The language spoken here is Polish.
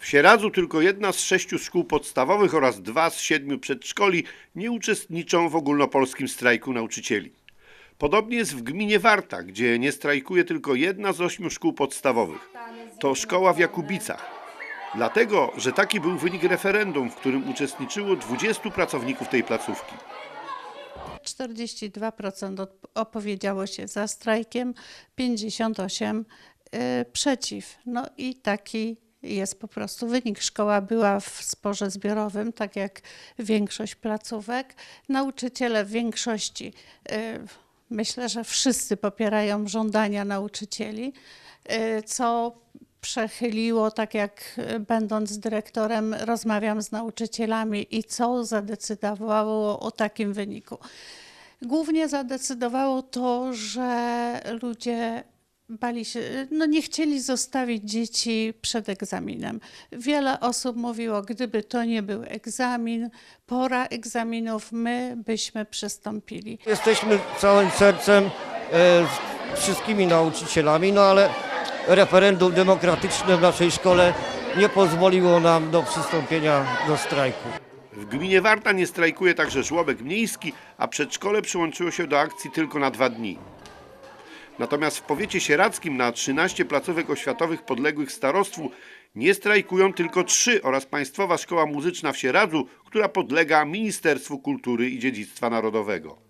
W Sieradzu tylko jedna z sześciu szkół podstawowych oraz dwa z siedmiu przedszkoli nie uczestniczą w ogólnopolskim strajku nauczycieli. Podobnie jest w gminie Warta, gdzie nie strajkuje tylko jedna z ośmiu szkół podstawowych. To szkoła w Jakubicach. Dlatego, że taki był wynik referendum, w którym uczestniczyło 20 pracowników tej placówki. 42% od- opowiedziało się za strajkiem, 58% y, przeciw. No i taki jest po prostu wynik. Szkoła była w sporze zbiorowym, tak jak większość placówek. Nauczyciele w większości, y, myślę, że wszyscy popierają żądania nauczycieli, y, co przechyliło, tak jak będąc dyrektorem, rozmawiam z nauczycielami i co zadecydowało o takim wyniku. Głównie zadecydowało to, że ludzie bali się, no nie chcieli zostawić dzieci przed egzaminem. Wiele osób mówiło, gdyby to nie był egzamin, pora egzaminów, my byśmy przystąpili. Jesteśmy całym sercem e, z wszystkimi nauczycielami, no ale referendum demokratyczne w naszej szkole nie pozwoliło nam do przystąpienia do strajku. W gminie Warta nie strajkuje także żłobek miejski, a przedszkole przyłączyło się do akcji tylko na dwa dni. Natomiast w powiecie sieradzkim na 13 placówek oświatowych podległych starostwu nie strajkują tylko trzy oraz Państwowa Szkoła Muzyczna w Sieradzu, która podlega Ministerstwu Kultury i Dziedzictwa Narodowego.